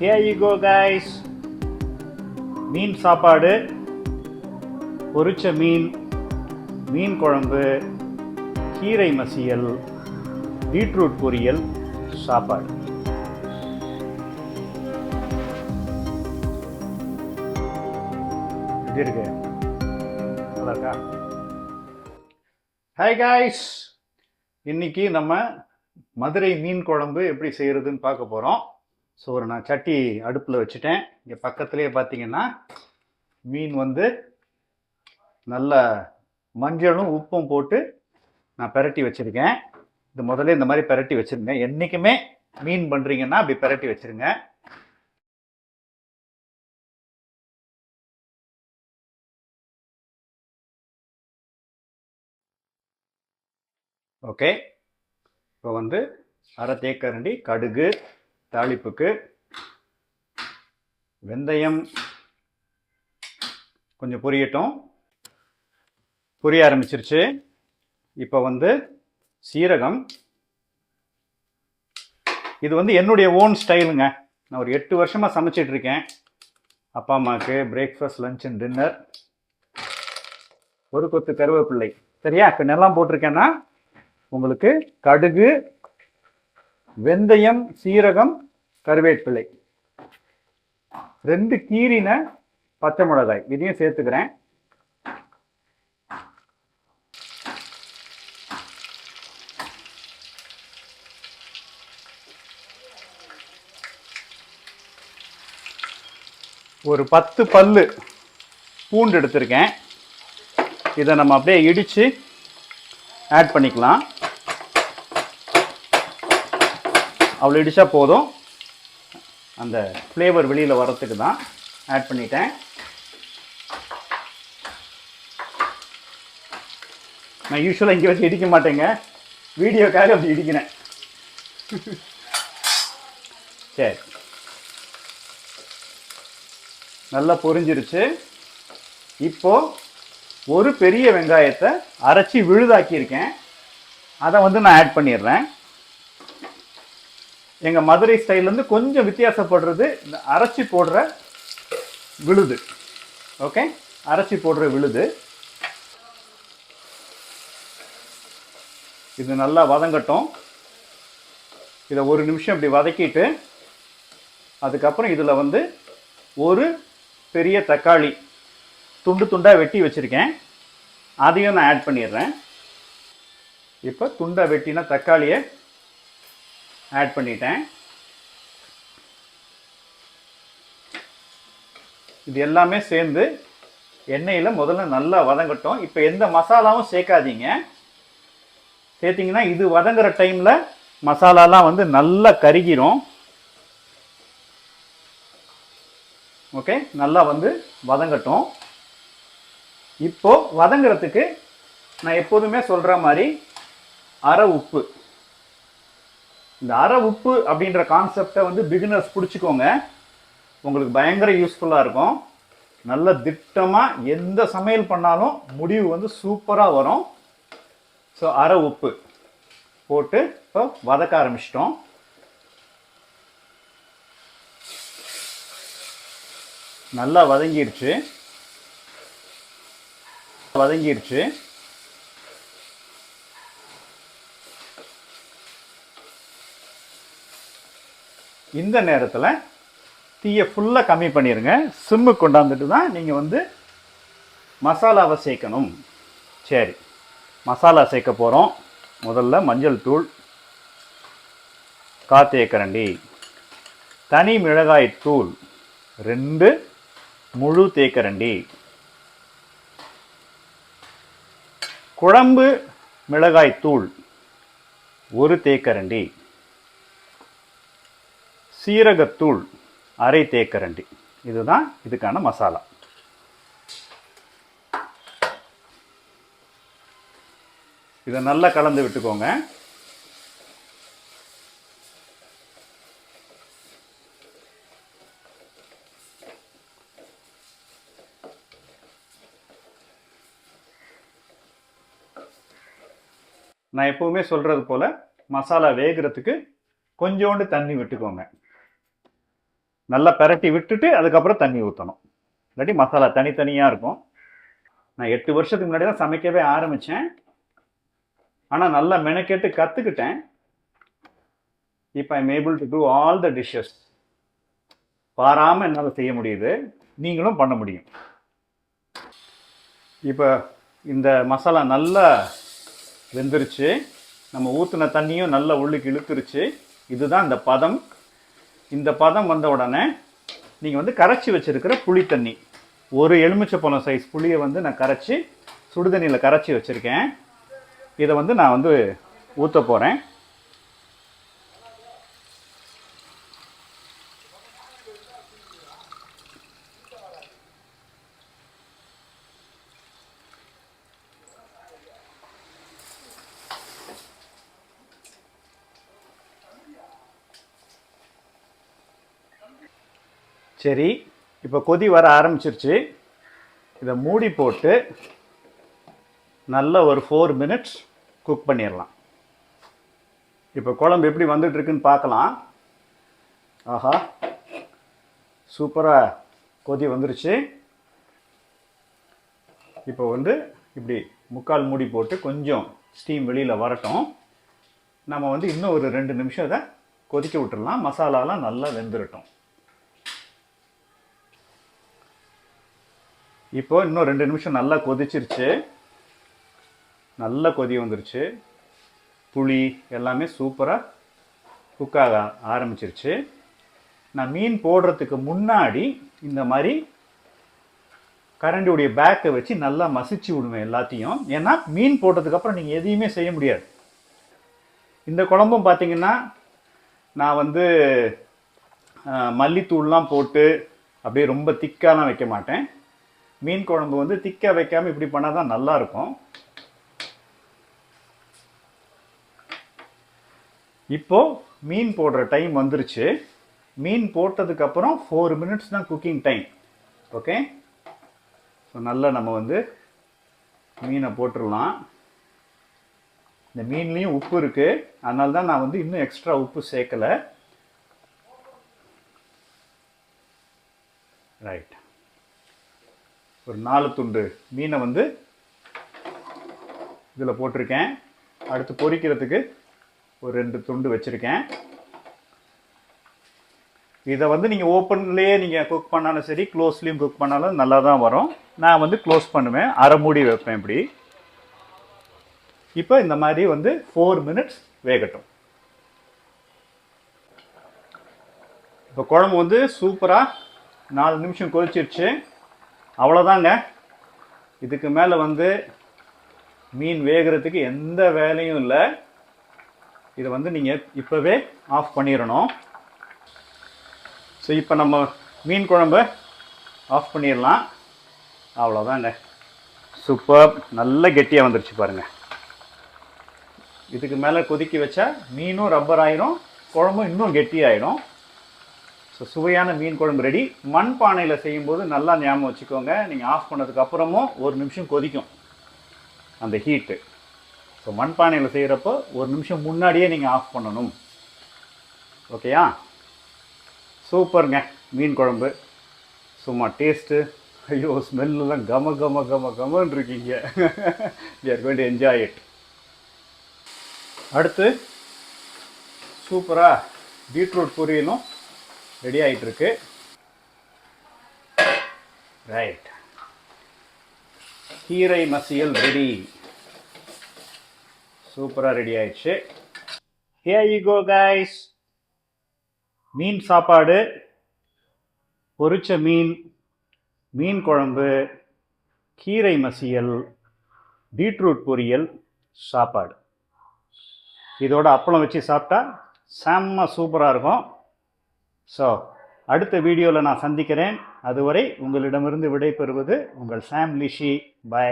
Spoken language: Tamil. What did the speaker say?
ஹியர் யூ கோ கைஸ் மீன் சாப்பாடு. பொரிச்ச மீன் மீன் குழம்பு கீரை மசியல் பீட்ரூட் பொரியல் சாப்பாடு. எப்படி இருக்கு? நல்லா இருக்கா? ஹாய் காய்ஸ் இன்னைக்கு நம்ம மதுரை மீன் குழம்பு எப்படி செய்யறதுன்னு பார்க்க போகிறோம் ஸோ ஒரு நான் சட்டி அடுப்பில் வச்சுட்டேன். இங்கே பக்கத்துலேயே பார்த்தீங்கன்னா மீன் வந்து நல்ல மஞ்சளும் உப்பும் போட்டு நான் பெரட்டி வச்சுருக்கேன். இது முதல்ல இந்த மாதிரி பெரட்டி வச்சுருங்க. என்றைக்குமே மீன் பண்ணுறீங்கன்னா அப்படி பெரட்டி வச்சுருங்க. ஓகே இப்போ வந்து அரை தேக்கரண்டி கடுகு தாளிப்புக்கு வெந்தயம் கொஞ்சம் பொரியட்டும். பொரிய ஆரம்பிச்சிருச்சு. இப்போ வந்து சீரகம். இது வந்து என்னுடைய ஓன் ஸ்டைலுங்க நான் ஒரு எட்டு வருஷமாக சமைச்சிட்டு இருக்கேன். அப்பா அம்மாவுக்கு பிரேக்ஃபாஸ்ட் லஞ்ச் அண்ட் டின்னர் ஒரு கொத்து கருவேப்பிள்ளை. சரியா? இப்போ நெல்லாம் போட்டிருக்கேன்னா உங்களுக்கு கடுகு வெந்தயம் சீரகம் கருவேப்பிலை. ரெண்டு கீரின பச்சை மிளகாய். இதையும் சேர்த்துக்கிறேன். ஒரு பத்து பல்லு பூண்டு எடுத்திருக்கேன். இதை நம்ம அப்படியே இடித்து ஆட் பண்ணிக்கலாம். அவ்வளோ இடித்தா போதும். அந்த ஃப்ளேவர் வெளியில் வரத்துக்கு தான் ஆட் பண்ணிட்டேன். நான் யூஸ்வலாக இங்கே வச்சு இடிக்க மாட்டேங்க. வீடியோக்காக அப்படி இடிக்கிறேன். சரி. நல்லா பொரிஞ்சிருச்சு. இப்போது ஒரு பெரிய வெங்காயத்தை அரைச்சி விழுதாக்கியிருக்கேன். அதை வந்து நான் ஆட் பண்ணிடுறேன். எங்கள் மதுரை ஸ்டைல்லேருந்து கொஞ்சம் வித்தியாசப்படுறது இந்த அரைச்சி போடுற விழுது. ஓகே அரைச்சி போடுற விழுது. இது நல்லா வதங்கட்டும். இதை ஒரு நிமிஷம் இப்படி வதக்கிட்டு அதுக்கப்புறம் இதில் வந்து ஒரு பெரிய தக்காளி துண்டு துண்டாக வெட்டி வச்சுருக்கேன். அதையும் நான் ஆட் பண்ணிடுறேன். இப்போ துண்டாக வெட்டின தக்காளியை ஆட் பண்ணிட்டேன். இது எல்லாமே சேர்ந்து எண்ணெயில் முதல்ல நல்லா வதங்கட்டும். இப்போ எந்த மசாலாவும் சேர்க்காதீங்க. சேர்த்திங்கன்னா இது வதங்குற டைமில் மசாலாலாம் வந்து நல்லா கருகிரும். ஓகே? நல்லா வந்து வதங்கட்டும். இப்போது வதங்குறதுக்கு நான் எப்போதுமே சொல்கிற மாதிரி அரை உப்பு. இந்த அரை உப்பு அப்படின்ற கான்செப்டை வந்து பிகினர்ஸ் பிடிச்சிக்கோங்க. உங்களுக்கு பயங்கர யூஸ்ஃபுல்லாக இருக்கும். நல்ல திட்டமாக எந்த சமையல் பண்ணாலும் முடிவு வந்து சூப்பராக வரும். ஸோ அரை உப்பு போட்டு இப்போ வதக்க ஆரம்பிச்சிட்டோம். நல்லா வதங்கிடுச்சு வதங்கிடுச்சு இந்த நேரத்தில் தீயை ஃபுல்லாக கம்மி பண்ணிடுங்க சிம்மு கொண்டாந்துட்டு தான் நீங்கள் வந்து மசாலாவை சேர்க்கணும். சரி. மசாலா சேர்க்க போகிறோம் முதல்ல மஞ்சள் தூள் காத்தேக்கரண்டி தனி மிளகாய் தூள் ரெண்டு முழு தேக்கரண்டி குழம்பு மிளகாய் தூள் ஒரு தேக்கரண்டி சீரகத்தூள் அரை தேக்கரண்டி. இதுதான் இதுக்கான மசாலா. இதை நல்லா கலந்து விட்டுக்கோங்க. நான் எப்பவுமே சொல்றது போல மசாலா வேகிறதுக்கு கொஞ்சோண்டு தண்ணி விட்டுக்கோங்க. நல்லா பெரட்டி விட்டுட்டு அதுக்கப்புறம் தண்ணி ஊற்றணும் இல்லாட்டி மசாலா தனித்தனியாக இருக்கும். நான் எட்டு வருஷத்துக்கு முன்னாடி தான் சமைக்கவே ஆரம்பித்தேன் ஆனால் நல்லா மெனக்கெட்டு கற்றுக்கிட்டேன் இப்போ I'm able to do all the dishes பாராமல் என்னால் செய்ய முடியுது. நீங்களும் பண்ண முடியும். இப்போ இந்த மசாலா நல்லா வெந்துருச்சு. நம்ம ஊற்றின தண்ணியும் நல்லா உள்ளுக்கு இழுத்துருச்சு. இதுதான் இந்த பதம். இந்த பதம் வந்த உடனே நீங்கள் வந்து கரைச்சி வச்சுருக்கிற புளி தண்ணி. ஒரு எலுமிச்சப்பழம் சைஸ் புளியை வந்து நான் கரைச்சி சுடுதண்ணியில் கரைச்சி வச்சுருக்கேன். இதை வந்து நான் வந்து ஊற்ற போகிறேன் சரி இப்போ கொதி வர ஆரம்பிச்சிருச்சு. இதை மூடி போட்டு நல்ல ஒரு ஃபோர் மினிட்ஸ் குக் பண்ணிடலாம் இப்போ குழம்பு எப்படி வந்துட்டுருக்குன்னு பார்க்கலாம் ஆஹா சூப்பராக கொதி வந்துருச்சு. இப்போ வந்து இப்படி முக்கால் மூடி போட்டு கொஞ்சம் ஸ்டீம் வெளியில் வரட்டும். நம்ம வந்து இன்னும் ஒரு ரெண்டு நிமிஷம் இதை கொதிக்க விட்டுடலாம் மசாலாலாம் நல்லா வெந்துடட்டும் இப்போ இன்னும் ரெண்டு நிமிஷம் நல்லா கொதிச்சிருச்சு. நல்லா கொதி வந்துருச்சு. புளி எல்லாமே சூப்பராக குக்காக ஆரம்பிச்சிருச்சு. நான் மீன் போடுறதுக்கு முன்னாடி இந்த மாதிரி கரண்டியுடைய பேக்கை வச்சு நல்லா மசிச்சு விடுவேன் எல்லாத்தையும். ஏன்னா மீன் போட்டதுக்கப்புறம் நீங்கள் எதையுமே செய்ய முடியாது. இந்த குழம்பும் பார்த்தீங்கன்னா நான் வந்து மல்லித்தூள்லாம் போட்டு அப்படியே ரொம்ப திக்காலாம் வைக்க மாட்டேன். மீன் குழம்பு வந்து திக்க வைக்காமல் இப்படி பண்ணால் தான் நல்லாயிருக்கும். இப்போ மீன் போடுற டைம் வந்துருச்சு. மீன் போட்டதுக்கப்புறம் ஃபோர் மினிட்ஸ் தான் குக்கிங் டைம் ஓகே ஸோ நல்லா நம்ம வந்து மீனை போட்டுடலாம். இந்த மீன்லேயும் உப்பு இருக்குது அதனால தான் நான் வந்து இன்னும் எக்ஸ்ட்ரா உப்பு சேர்க்கலை. ரைட் ஒரு நாலு துண்டு மீனை வந்து இதில் போட்டிருக்கேன். அடுத்து பொரிக்கிறதுக்கு ஒரு ரெண்டு துண்டு வச்சுருக்கேன். இதை வந்து நீங்கள் ஓப்பன்லேயே நீங்கள் குக் பண்ணாலும் சரி க்ளோஸ்லேயும் குக் பண்ணாலும் நல்லா தான் வரும். நான் வந்து க்ளோஸ் பண்ணுவேன். அரை மூடி வைப்பேன் இப்படி. இப்போ இந்த மாதிரி வந்து ஃபோர் மினிட்ஸ் வேகட்டும். இப்போ குழம்பு வந்து சூப்பராக நாலு நிமிஷம் கொதிச்சிருச்சு. அவ்வளோதாங்க இதுக்கு மேலே வந்து மீன் வேகிறதுக்கு எந்த வேலையும் இல்லை. இதை வந்து நீங்கள் இப்போவே ஆஃப் பண்ணிடணும் ஸோ இப்போ நம்ம மீன் குழம்பு ஆஃப் பண்ணிடலாம் அவ்வளோதாங்க சூப்பர் நல்ல கெட்டியாக வந்துருச்சு பாருங்கள் இதுக்கு மேலே கொதிக்க வச்சா மீனும் ரப்பர் ஆயிரும் குழம்பும் இன்னும் கெட்டியாயிடும் ஸோ சுவையான மீன் குழம்பு ரெடி மண் பானையில் செய்யும்போது நல்லா ஞாபகம் வச்சுக்கோங்க. நீங்கள் ஆஃப் பண்ணதுக்கு அப்புறமும் ஒரு நிமிஷம் கொதிக்கும் அந்த ஹீட்டு ஸோ மண் பானையில் செய்கிறப்போ ஒரு நிமிஷம் முன்னாடியே நீங்கள் ஆஃப் பண்ணணும். ஓகேயா சூப்பருங்க. மீன் குழம்பு. சும்மா டேஸ்ட்டு ஐயோ ஸ்மெல்லாம் கம கம கம கமன்னு இருக்கீங்க. We are going to enjoy it அடுத்து சூப்பராக பீட்ரூட் பொரியலும். ரெடி ஆகிட்டுருக்கு ரைட் கீரை மசியல் ரெடி. சூப்பராக ரெடி ஆயிடுச்சு. ஹே யூ கோ கைஸ் மீன் சாப்பாடு பொரிச்ச மீன் மீன் குழம்பு கீரை மசியல் பீட்ரூட் பொரியல் சாப்பாடு. இதோட அப்பளம் வச்சு சாப்பிட்டா செம்ம சூப்பராக இருக்கும். ஸோ அடுத்த வீடியோவில் நான் சந்திக்கிறேன். அதுவரை உங்களிடமிருந்து விடைபெறுவது உங்கள் சாம் லிஷி பை